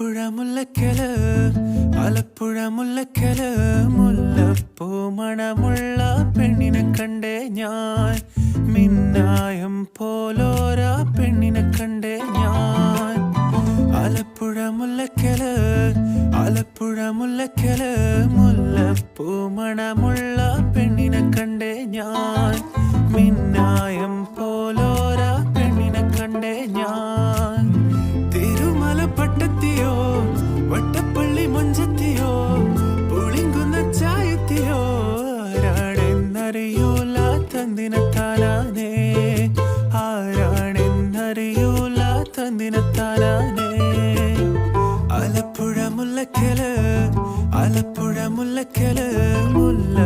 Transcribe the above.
ആലപ്പുഴ മുല്ലക്കൽ ആലപ്പുഴ മുല്ലക്കൽ മുല്ലപ്പൂ മണമുള്ള പെണ്ണിനെ കണ്ടേ ഞാൻ. മിന്നായം പോലോരാ പെണ്ണിനെ കണ്ടേ ഞാൻ. ആലപ്പുഴ മുല്ലക്കൽ ആലപ്പുഴ മുല്ലക്കൽ മുല്ലപ്പൂ മണമുള്ള പെണ്ണിനെ കണ്ടേ ഞാൻ. മിന്നായം തന്തിനത്താലാനേ ആരാണെന്നറിയൂല തന്തിനത്താലാനേ ആലപ്പുഴ മുല്ലക്കൽ ആലപ്പുഴ മുല്ലക്കൽ മണമുള്ള